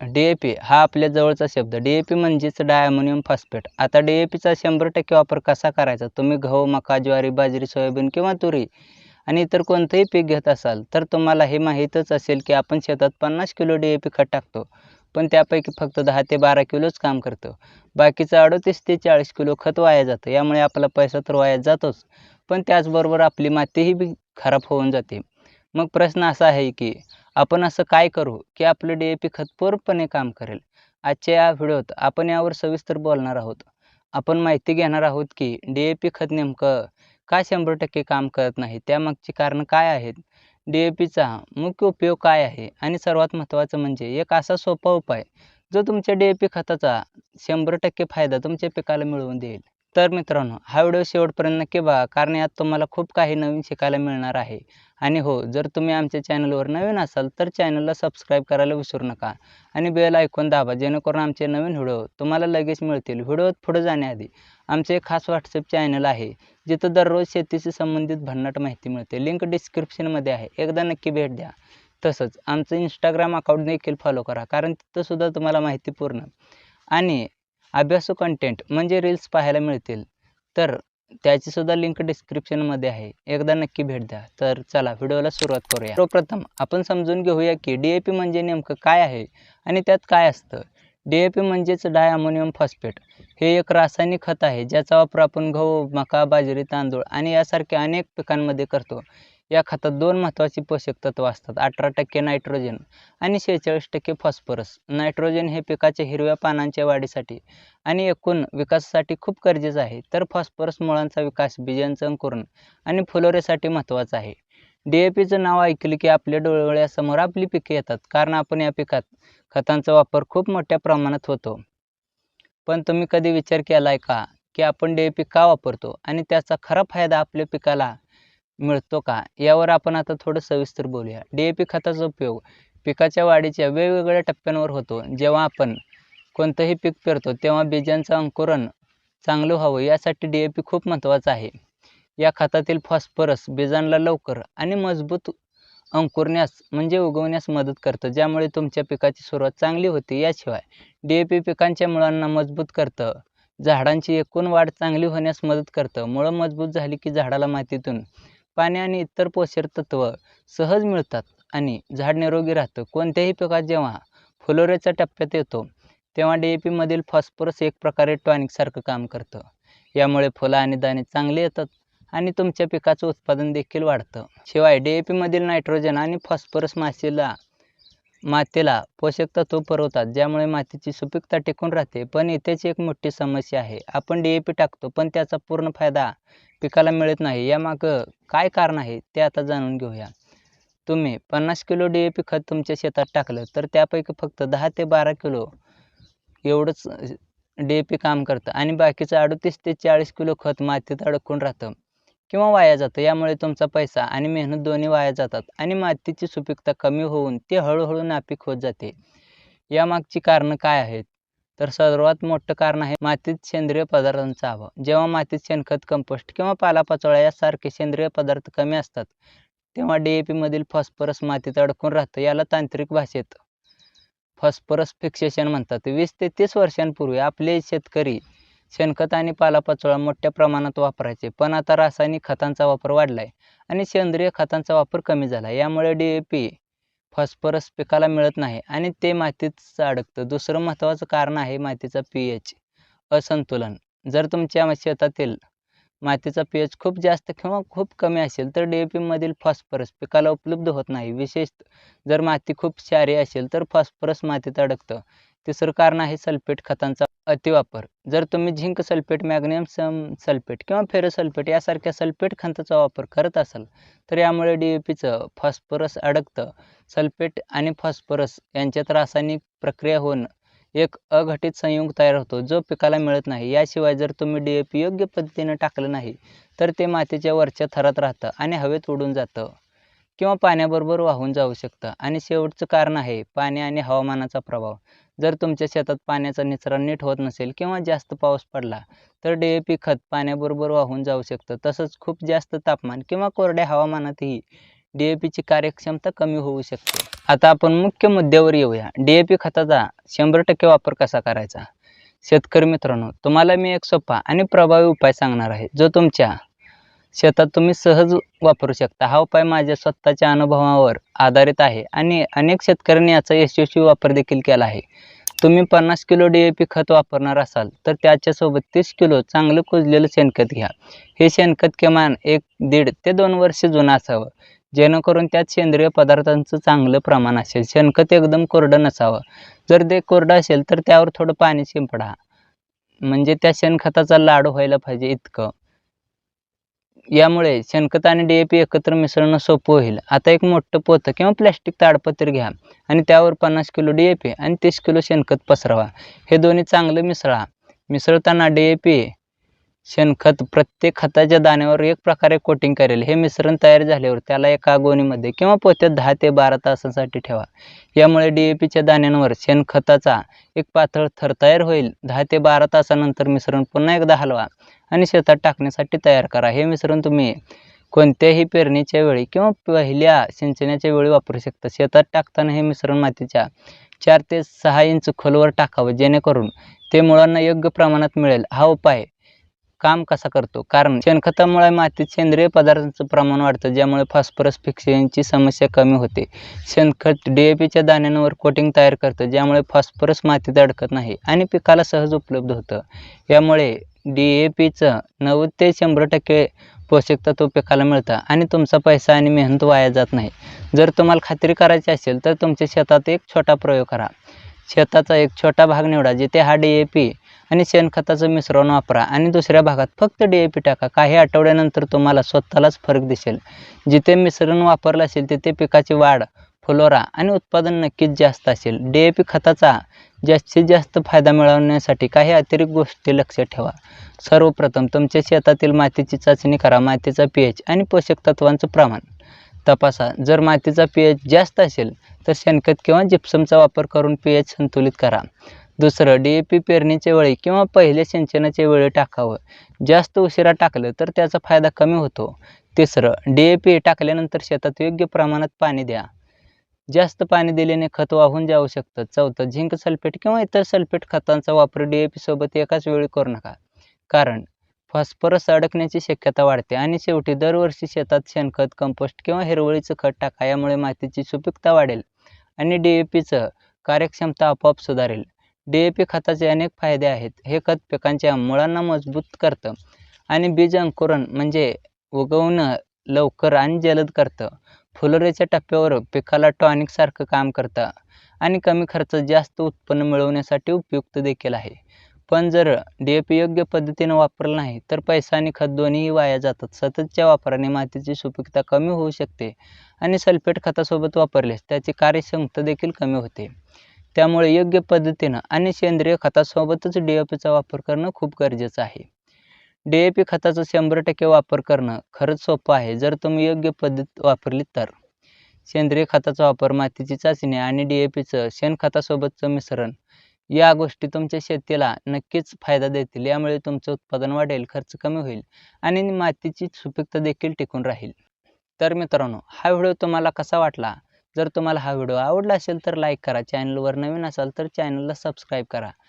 D A P हा आपल्या जवळचा शब्द. डी ए पी म्हणजेच डायमोनियम फॉस्फेट. आता डी ए पीचा शंभर टक्के वापर कसा करायचा? तुम्ही गहू मका ज्वारी बाजरी सोयाबीन किंवा तुरी आणि इतर कोणतंही पीक घेत असाल तर तुम्हाला हे माहीतच असेल की आपण शेतात पन्नास किलो डी ए पी खत टाकतो. पण त्यापैकी फक्त दहा ते बारा किलोच काम करतो. बाकीचं अडतीस ते चाळीस किलो खत वाया जातं. यामुळे आपला पैसा तर वाया जातोच. पण त्याचबरोबर आपली मातीही बी खराब होऊन जाते. मग प्रश्न असा आहे की आपण असं काय करू की आपलं डी ए पी खत पूर्णपणे काम करेल. आजच्या या व्हिडिओत आपण यावर सविस्तर बोलणार आहोत. आपण माहिती घेणार आहोत की डी ए पी खत नेमकं का शंभर टक्के काम करत नाही? त्यामागची कारणं काय आहेत? डी ए पीचा मुख्य उपयोग काय आहे? आणि सर्वात महत्त्वाचं म्हणजे एक असा सोपा उपाय जो तुमच्या डी ए पी खताचा शंभर टक्के फायदा तुमच्या पिकाला मिळवून देईल. तर मित्रांनो हा व्हिडिओ शेवटपर्यंत नक्की बघा कारण यात तुम्हाला खूप काही नवीन शिकायला मिळणार आहे. आणि हो जर तुम्ही आमच्या चॅनलवर नवीन असाल तर चॅनलला सबस्क्राईब करायला विसरू नका आणि बेल ऐकून दाबा जेणेकरून आमचे नवीन व्हिडिओ तुम्हाला लगेच मिळतील. व्हिडिओत पुढे जाण्याआधी आमचे एक खास व्हॉट्सअप चॅनल आहे जिथं दररोज शेतीशी संबंधित भन्नाट माहिती मिळते. लिंक डिस्क्रिप्शनमध्ये आहे. एकदा नक्की भेट द्या. तसंच आमचं इंस्टाग्राम अकाउंट देखील फॉलो करा कारण तिथंसुद्धा तुम्हाला माहिती पूर्ण. आणि अभ्यासू कंटेंट म्हणजे रील्स पाहायला मिळतील. तर त्याचीसुद्धा लिंक डिस्क्रिप्शनमध्ये आहे. एकदा नक्की भेट द्या. तर चला व्हिडिओला सुरुवात करूया. सर्वप्रथम आपण समजून घेऊया की डी ए पी म्हणजे नेमकं काय आहे आणि त्यात काय असतं. डी ए पी म्हणजेच फॉस्फेट हे एक रासायनिक खत आहे ज्याचा वापर आपण गहू मका बाजरी तांदूळ आणि यासारख्या अनेक पिकांमध्ये करतो. या खतात दोन महत्त्वाची पोषक तत्व असतात. अठरा टक्के नायट्रोजन आणि शेहेचाळीस टक्के फॉस्फरस. नायट्रोजन हे पिकाच्या हिरव्या पानांच्या वाढीसाठी आणि एकूण विकासासाठी खूप गरजेचं आहे. तर फॉस्फरस मुळांचा विकास बीजांचं अंकुरण आणि फुलोरेसाठी महत्त्वाचं आहे. डी ए पीचं नाव ऐकलं की आपल्या डोळ्यासमोर आपली पिके येतात. कारण आपण या पिकात खतांचा वापर खूप मोठ्या प्रमाणात होतो. पण तुम्ही कधी विचार केला आहे का? की आपण डी ए पी का वापरतो? आणि त्याचा खरा फायदा आपल्या पिकाला मिळतो का? यावर आपण आता थोडं सविस्तर बोलूया. डी ए पी खताचा उपयोग पिकाच्या वाढीच्या वेगवेगळ्या टप्प्यांवर होतो. जेव्हा आपण कोणतंही पीक पेरतो तेव्हा बीजांचं अंकुरण चांगलं व्हावं यासाठी डी ए पी खूप महत्त्वाचं आहे. या खतातील फॉस्फरस बीजांना लवकर आणि मजबूत अंकुरण्यास म्हणजे उगवण्यास मदत करतं. ज्यामुळे तुमच्या पिकाची सुरुवात चांगली होते. याशिवाय डी ए पी पिकांच्या मुळांना मजबूत करतं. झाडांची एकूण वाढ चांगली होण्यास मदत करतं. मुळं मजबूत झाली की झाडाला मातीतून पाणी आणि इतर पोषक तत्व सहज मिळतात आणि झाड निरोगी राहतं. कोणत्याही पिकात जेव्हा फुलोऱ्याच्या टप्प्यात येतो तेव्हा डी ए पीमधील फॉस्फरस एक प्रकारे टॉनिकसारखं काम करतं. यामुळे फुलं आणि दाणे चांगले येतात आणि तुमच्या पिकाचं उत्पादन देखील वाढतं. शिवाय डी ए पीमधील नायट्रोजन आणि फॉस्फरस माशीला मातीला पोषक तत्व पुरवतात ज्यामुळे मातीची सुपीकता टिकून राहते. पण इथेच एक मोठी समस्या आहे. आपण डी ए पी टाकतो पण त्याचा पूर्ण फायदा पिकाला मिळत नाही. यामागं काय कारण आहे ते आता जाणून घेऊया. तुम्ही पन्नास किलो डी ए पी खत तुमच्या शेतात टाकलं तर त्यापैकी फक्त दहा ते बारा किलो एवढंच डी ए पी काम करतं. आणि बाकीचं अडतीस ते चाळीस किलो खत मातीत अडकून राहतं. किंवा वाया जातं यामुळे तुमचा पैसा आणि मेहनत दोन्ही वाया जातात आणि मातीची सुपीकता कमी होऊन ती हळूहळू नापीक होत जाते. यामागची कारणं काय आहेत? तर सर्वात मोठं कारण आहे मातीत सेंद्रिय पदार्थांचा अभाव. जेव्हा मातीत शेणखत कंपोस्ट किंवा पालापाचोळा यासारखे सेंद्रिय पदार्थ कमी असतात तेव्हा डी ए पीमधील फॉस्फरस मातीत अडकून राहतं याला तांत्रिक भाषेत फॉस्फरस फिक्सेशन म्हणतात. वीस ते तीस वर्षांपूर्वी आपले शेतकरी शेणखत आणि पालापाचोळा मोठ्या प्रमाणात वापरायचे पण आता रासायनिक खतांचा वापर वाढला आहे आणि सेंद्रिय खतांचा वापर कमी झाला यामुळे डी ए पी फॉस्फरस पिकाला मिळत नाही आणि ते मातीत अडकतं. दुसरं महत्त्वाचं कारण आहे मातीचा पी एच असंतुलन. जर तुमच्या शेतातील मातीचा पी एच खूप जास्त किंवा खूप कमी असेल तर डी ए पीमधील फॉस्फरस पिकाला उपलब्ध होत नाही. विशेष जर माती खूप क्षारी असेल तर फॉस्फरस मातीत अडकतं. तिसरं कारण आहे सल्फेट खतांचा अतिवापर. जर तुम्ही झिंक सल्फेट मॅग्नियम सम सल्फेट किंवा फेरोसल्फेट यासारख्या सल्फेट खताचा वापर करत असाल तर यामुळे डी ए पीचं फॉस्फरस अडकतं. सल्फेट आणि फॉस्फरस यांच्यात रासायनिक प्रक्रिया होऊन एक अघटित संयुग तयार होतो जो पिकाला मिळत नाही. याशिवाय जर तुम्ही डी ए पी योग्य पद्धतीने टाकलं नाही तर ते मातीच्या वरच्या थरात राहतं आणि हवेत उडून जातं किंवा पाण्याबरोबर वाहून जाऊ शकतं. आणि शेवटचं कारण आहे पाणी आणि हवामानाचा प्रभाव. जर तुमच्या शेतात पाण्याचा निचरा नीट होत नसेल किंवा जास्त पाऊस पडला तर डी ए पी खत पाण्याबरोबर वाहून जाऊ शकतं. तसंच खूप जास्त तापमान किंवा कोरड्या हवामानातही डी ए पीची कार्यक्षमता कमी होऊ शकते. आता आपण मुख्य मुद्द्यावर येऊया. डी ए पी खताचा शंभर टक्के वापर कसा करायचा? शेतकरी मित्रांनो तुम्हाला मी एक सोपा आणि प्रभावी उपाय सांगणार आहे. जो तुमच्या शेतात तुम्ही सहज वापरू शकता. हा उपाय माझ्या स्वतःच्या अनुभवावर आधारित आहे आणि अनेक शेतकऱ्यांनी याचा यशस्वी वापर देखील केला आहे. तुम्ही पन्नास किलो डी ए पी खत वापरणार असाल तर त्याच्यासोबत तीस किलो चांगलं कुजलेलं शेणखत घ्या. हे शेणखत किमान एक दीड ते दोन वर्ष जुनं असावं. जेणेकरून त्यात सेंद्रिय पदार्थांचं चांगलं प्रमाण असेल. शेणखत एकदम कोरडं नसावं. जर ते कोरडं असेल तर त्यावर थोडं पाणी शिंपडा. म्हणजे त्या शेणखताचा लाडू व्हायला पाहिजे इतकं. यामुळे शेणखत आणि डी ए पी एकत्र मिसळणं सोपं होईल. आता एक मोठं पोतं किंवा प्लॅस्टिक ताडपत्र घ्या आणि त्यावर पन्नास किलो डी ए पी आणि तीस किलो शेणखत पसरवा. हे दोन्ही चांगलं मिसळा. मिसळताना डी ए पी शेणखत प्रत्येक खताच्या दाण्यावर एक प्रकारे कोटिंग करेल. हे मिश्रण तयार झाल्यावर त्याला एका गोणीमध्ये किंवा पोत्यात दहा ते बारा तासासाठी ठेवा. यामुळे डी ए पीच्या दाण्यांवर शेणखताचा एक पातळ थर तयार होईल. दहा ते बारा तासानंतर मिश्रण पुन्हा एकदा हलवा. आणि शेतात टाकण्यासाठी तयार करा. हे मिश्रण तुम्ही कोणत्याही पेरणीच्या वेळी किंवा पहिल्या सिंचनाच्या वेळी वापरू शकता. शेतात टाकताना हे मिश्रण मातीच्या चार ते सहा इंच खोलवर टाकावं जेणेकरून ते मुळांना योग्य प्रमाणात मिळेल. हा उपाय काम कसा करतो? कारण शेणखतामुळे मातीत सेंद्रिय पदार्थांचं प्रमाण वाढतं ज्यामुळे फॉस्फरस फिक्सेशनची समस्या कमी होते. शेणखत डी ए पीच्या दाण्यांवर कोटिंग तयार करतं ज्यामुळे फॉस्फरस मातीत अडकत नाही आणि पिकाला सहज उपलब्ध होतं. यामुळे डी ए पीचं नव्वद ते शंभर टक्के पोषक तत्व पिकाला मिळतं आणि तुमचा पैसा आणि मेहनत वाया जात नाही. जर तुम्हाला खात्री करायची असेल तर तुमच्या शेतात एक छोटा प्रयोग करा. शेताचा एक छोटा भाग निवडा जिथे हा डी ए पी आणि शेणखताचं मिश्रण वापरा आणि दुसऱ्या भागात फक्त डी ए पी टाका. काही आठवड्यानंतर तुम्हाला स्वतःलाच फरक दिसेल. जिथे मिश्रण वापरलं असेल तिथे पिकाची वाढ फुलोरा आणि उत्पादन नक्कीच जास्त असेल. डी ए पी खताचा जास्तीत जास्त फायदा मिळवण्यासाठी काही अतिरिक्त गोष्टी लक्षात ठेवा. सर्वप्रथम तुमच्या शेतातील मातीची चाचणी करा. मातीचा पी एच आणि पोषक तत्वांचं प्रमाण तपासा. जर मातीचा पी एच जास्त असेल तर शेणखत किंवा जिप्समचा वापर करून पी एच संतुलित करा. दुसरं डी ए पी पेरणीच्या वेळी किंवा पहिल्या सिंचनाच्या वेळी टाकावं. जास्त उशिरा टाकलं तर त्याचा फायदा कमी होतो. तिसरं डी ए पी टाकल्यानंतर शेतात योग्य प्रमाणात पाणी द्या. जास्त पाणी दिल्याने खत वाहून जाऊ शकतं. चौथं झिंक सल्फेट किंवा इतर सल्फेट खतांचा वापर डी ए सोबत एकाच वेळी करू नका. कारण फॉस्फरस अडकण्याची शक्यता वाढते आणि शेवटी दरवर्षी शेतात शेणखत कंपोस्ट किंवा हिरवळीचं खत टाका यामुळे मातीची सुपीकता वाढेल आणि डी ए पीचं कार्यक्षमता आपोआप सुधारेल. डी ए पी खताचे अनेक फायदे आहेत. हे खत पिकांच्या मुळांना मजबूत करतं आणि बीज अंकुरण म्हणजे उगवणं लवकर आणि जलद करतं. फुलोऱ्याच्या टप्प्यावर पिकाला टॉनिकसारखं काम करतं आणि कमी खर्चात जास्त उत्पन्न मिळवण्यासाठी उपयुक्त देखील आहे. पण जर डी ए पी योग्य पद्धतीनं वापरलं नाही तर पैसा आणि खत दोन्हीही वाया जातात. सततच्या वापराने मातीची सुपीकता कमी होऊ शकते आणि सल्फेट खतासोबत वापरल्यास त्याची कार्यक्षमता देखील कमी होते. त्यामुळे योग्य पद्धतीनं आणि सेंद्रिय खतासोबतच डी ए पीचा वापर करणं खूप गरजेचं आहे. डी ए पी खताचा शंभर टक्के वापर करणं खरंच सोपं आहे. जर तुम्ही योग्य पद्धत वापरली तर. सेंद्रिय खताचा वापर मातीची चाचणी आणि डी ए पीचं शेणखतासोबतचं मिश्रण या गोष्टी तुमच्या शेतीला नक्कीच फायदा देतील. यामुळे तुमचं उत्पादन वाढेल खर्च कमी होईल आणि मातीची सुपीकता देखील टिकून राहील. तर मित्रांनो हा व्हिडिओ तुम्हाला कसा वाटला? जर तुम्हाला हा व्हिडिओ आवडला असेल तर लाईक करा. चॅनलवर नवीन असाल तर चॅनलला सबस्क्राईब करा.